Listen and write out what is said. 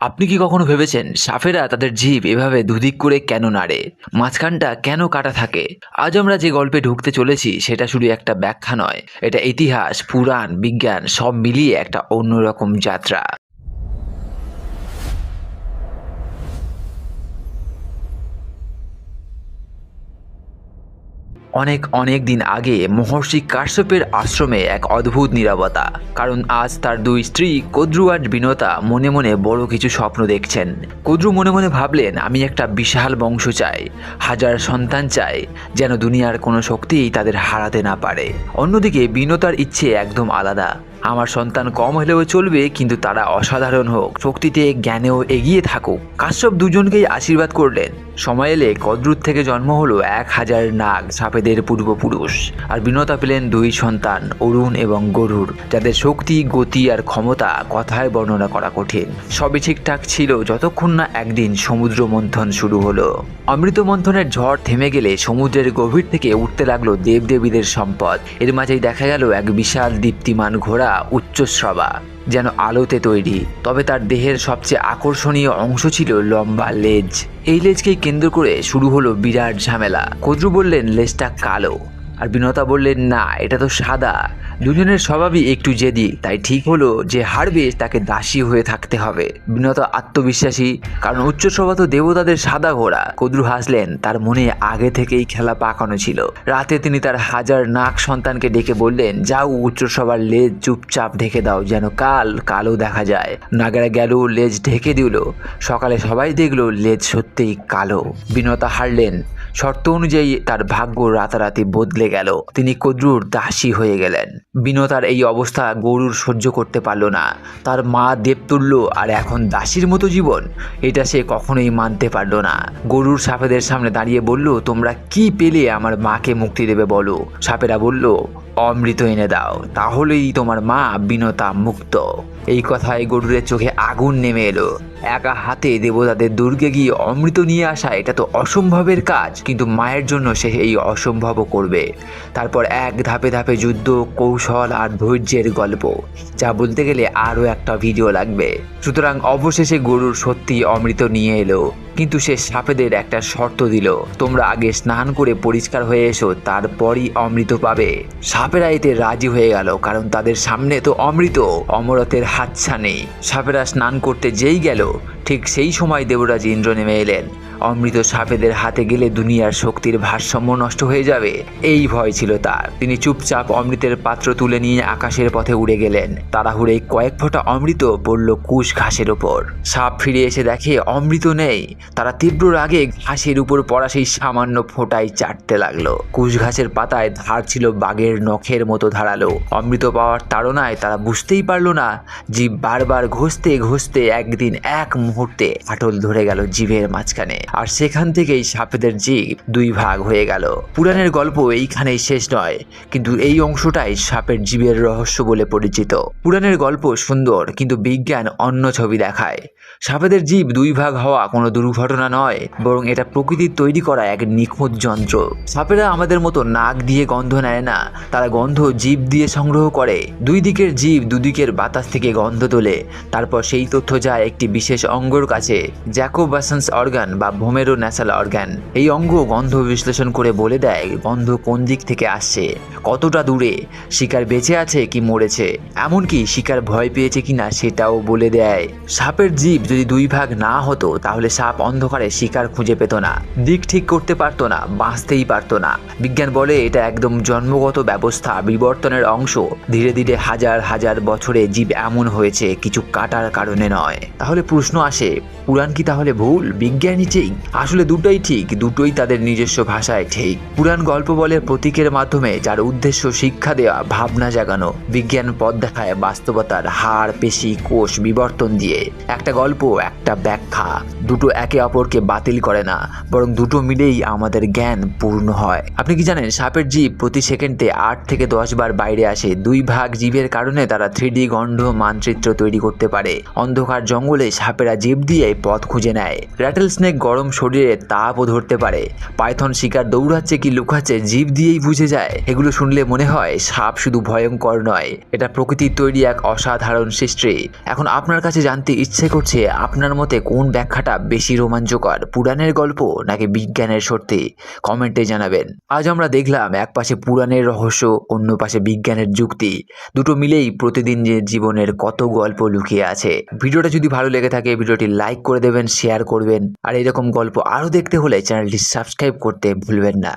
আপনি কি কখনো ভেবেছেন সাফেরা তাদের জীব এভাবে দুদিক করে কেন নাড়ে? মাঝখানটা কেন কাটা থাকে? আজ আমরা যে গল্পে ঢুকতে চলেছি, সেটা শুধু একটা ব্যাখ্যা নয়। এটা ইতিহাস, পুরাণ, বিজ্ঞান, সব মিলিয়ে একটা অন্যরকম যাত্রা। অনেক অনেক দিন আগে মহর্ষি কাশ্যপের আশ্রমে এক অদ্ভুত নিরাপত্তা কারণ আজ তার দুই স্ত্রী কদ্রু আর বিনতা মনে মনে বড় কিছু স্বপ্ন দেখছেন। কদ্রু মনে মনে ভাবলেন, আমি একটা বিশাল বংশ চাই। হাজার সন্তান চাই, যেন দুনিয়ার কোনো শক্তিই তাদের হারাতে না পারে। অন্যদিকে বিনতার ইচ্ছে একদম আলাদা। আমার সন্তান কম হলেও চলবে, কিন্তু তারা অসাধারণ হোক। শক্তিতে, জ্ঞানেও এগিয়ে থাকুক। কাশ্যপ দুজনকেই আশীর্বাদ করলেন। সময় এলে কদ্রুত থেকে জন্ম হলো এক হাজার নাগ, সাপেদের পূর্বপুরুষ। আর বিনতা পেলেন দুই সন্তান, অরুণ এবং গরুর যাদের শক্তি, গতি আর ক্ষমতা কথায় বর্ণনা করা কঠিন। সবই ঠিকঠাক ছিল যতক্ষণ না একদিন সমুদ্র মন্থন শুরু হলো। অমৃত মন্থনের ঝড় থেমে গেলে সমুদ্রের গভীর থেকে উঠতে লাগল দেবদেবীদের সম্পদ। এর মাঝেই দেখা গেল এক বিশাল দীপ্তিমান ঘোড়া উচ্চশ্রবা যেন আলোতে তৈরি, তবে তার দেহের সবচেয়ে আকর্ষণীয় অংশ ছিল লম্বা লেজ। এই লেজকেই কেন্দ্র করে শুরু হলো বিরাট ঝামেলা। কদ্রু বললেন, লেজটা কালো। আর বিনতা বললেন, না, এটা তো সাদা। দুজনের স্বভাবই একটু জেদি, তাই ঠিক হলো যে হারবে তাকে দাসী হয়ে থাকতে হবে। বিনতা আত্মবিশ্বাসী, কারণ উচ্চস্বভাত দেবতাদের সাদা ঘোড়া। কদ্রু হাসলেন, তার মনে আগে থেকেই খেলা পাকানো ছিল। রাতে তিনি তার হাজার নাক সন্তানকে ডেকে বললেন, যাও উচ্চসভার লেজ চুপচাপ ঢেকে দাও, যেন কাল কালো দেখা যায়। নাগেরা গেল, লেজ ঢেকে দিল। সকালে সবাই দেখল, লেজ সত্যিই কালো। বিনতা হারলেন শর্ত অনুযায়ী তার ভাগ্য রাতারাতি বদলে গেল। তিনি কদ্রুর দাসী হয়ে গেলেন। বিনতার এই অবস্থা গরুর সহ্য করতে পারল না। তার মা দেবতুল্য আর এখন দাসীর মতো জীবন, এটা সে কখনোই মানতে পারল না। গরুর সাপেদের সামনে দাঁড়িয়ে বলল, তোমরা কি পেলে আমার মাকে মুক্তি দেবে বলো? সাপেরা বলল, অমৃত এনে দাও, তাহলেই তোমার মা বিনতা মুক্ত। এই কথায় গরুরের চোখে আগুন নেমে এলো। একা হাতে দেবতাদের দুর্গে গিয়ে অমৃত নিয়ে আসা, এটা তো অসম্ভবের কাজ। কিন্তু মায়ের জন্য সে এই অসম্ভবও করবে। তারপর এক ধাপে ধাপে যুদ্ধ, কৌশল আর ধৈর্যের গল্প। যা বলতে গেলে আরও একটা ভিডিও লাগবে। সুতরাং অবশেষে গরুর সত্যি অমৃত নিয়ে এলো। কিন্তু সে সাপেদের একটা শর্ত দিল। তোমরা আগে স্নান করে পরিষ্কার হয়ে এসো, তারপরই অমৃত পাবে। সাপেরা এতে রাজি হয়ে গেল, কারণ তাদের সামনে তো অমৃত। অমরতের হাতছা নেই সাপেরা স্নান করতে যেই গেল ঠিক সেই সময় দেবরাজ ইন্দ্র নেমে এলেন। অমৃত সাপেদের হাতে গেলে দুনিয়ার শক্তির ভারসাম্য নষ্ট হয়ে যাবে। এই ভয় ছিল তার। তিনি চুপচাপ অমৃতের পাত্র তুলে নিয়ে আকাশের পথে উড়ে গেলেন। তাড়াহুড়ে কয়েক ফোঁটা অমৃত পড়ল কুশ ঘাসের ওপর। সাপ ফিরে এসে দেখে অমৃত নেই। তারা তীব্র রাগে ঘাসের উপর পড়া সেই সামান্য ফোঁটাই চাটতে লাগল। কুশ ঘাসের পাতায় ধার ছিল বাঘের নখের মতো ধারালো। অমৃত পাওয়ার তাড়নায় তারা বুঝতেই পারল না জীব বারবার ঘষতে ঘষতে একদিন এক মুহূর্তে আটল ধরে গেল জীবের মাঝখানে। আর সেখান থেকেই সাপেদের জীব দুই ভাগ হয়ে গেল। পুরাণের গল্প এইখানেই শেষ নয়, কিন্তু এই অংশটাই সাপের জীবের রহস্য বলে পরিচিত। পুরাণের গল্প সুন্দর, কিন্তু বিজ্ঞান অন্য ছবি দেখায়। সাপেদের জীব দুই ভাগ হওয়া কোনো দুর্ঘটনা নয়, বরং এটা প্রকৃতির তৈরি করা এক নিখুঁত যন্ত্র। সাপেরা আমাদের মতো নাক দিয়ে গন্ধ নেয় না, তারা গন্ধ জীব দিয়ে সংগ্রহ করে। দুই দিকের জীব দুদিকের বাতাস থেকে গন্ধ তোলে, তারপর সেই তথ্য যায় একটি বিশেষ অঙ্গর কাছে, জ্যাকোবাসন্স অর্গান বা ভোমেরো ন্যাসাল অর্গ্যান। এই অঙ্গ গন্ধ বিশ্লেষণ করে বলে দেয়, গন্ধ কোন দিক থেকে আসছে, কতটা দূরে, শিকার বেঁচে আছে কি মরেছে, এমনকি শিকার ভয় পেয়েছে কিনা সেটাও বলে দেয়। সাপের জীব যদি দুই ভাগ না হতো, তাহলে সাপ অন্ধকারে শিকার খুঁজে পেত না। দিক ঠিক করতে পারতো না, বাঁচতেই পারতো না। বিজ্ঞান বলে এটা একদম জন্মগত ব্যবস্থা, বিবর্তনের অংশ। ধীরে ধীরে হাজার হাজার বছরে জীব এমন হয়েছে, কিছু কাটার কারণে নয়। তাহলে প্রশ্ন আসে, পুরাণ কি তাহলে ভুল? বিজ্ঞানী ঠিক আসলে দুটোই ঠিক, দুটোই তাদের নিজস্ব ভাষায় ঠিক। পুরাণ গল্প বলে প্রতীকের মাধ্যমে, যার উদ্দেশ্য শিক্ষা দেওয়া ভাবনা জাগানো, বিজ্ঞান পথ দেখায়, বাস্তবতার হাড় পেশি, কোষ, বিবর্তন দিয়ে। একটা গল্প, একটা ব্যাখ্যা। দুটো একে অপরকে বাতিল করে না, বরং দুটো মিলেই আমাদের জ্ঞান পূর্ণ হয়। আপনি কি জানেন, সাপের জীব প্রতি সেকেন্ডে আট থেকে দশ বার বাইরে আসে। দুই ভাগ জীবের কারণে তারা থ্রিডি গন্ধ মানচিত্র তৈরি করতে পারে। অন্ধকার জঙ্গলে সাপেরা জীব দিয়ে পথ খুঁজে নেয়। র্যাটেল স্নেক গরম শরীরে তাপও ধরতে পারে। পাইথন শিকার দৌড়াচ্ছে কি লুকাচ্ছে জীব দিয়েই বুঝে যায়। এগুলো শুনলে মনে হয় সাপ শুধু ভয়ঙ্কর নয়, এটা প্রকৃতির তৈরি এক অসাধারণ সৃষ্টি। এখন আপনার কাছে জানতে ইচ্ছে করছে আপনার মতে কোন ব্যাখ্যাটা বেশি রোমাঞ্চকর, পুরাণের গল্প নাকি বিজ্ঞানের সত্যি? কমেন্টে জানাবেন। আজ আমরা দেখলাম এক পাশে পুরাণের রহস্য, অন্য পাশে বিজ্ঞানের যুক্তি। দুটো মিলেই প্রতিদিন যে জীবনের কত গল্প লুকিয়ে আছে। ভিডিওটা যদি ভালো লেগে থাকে, ভিডিওটি লাইক করে দেবেন, শেয়ার করবেন। আর এরকম গল্প আরও দেখতে হলে চ্যানেলটি সাবস্ক্রাইব করতে ভুলবেন না।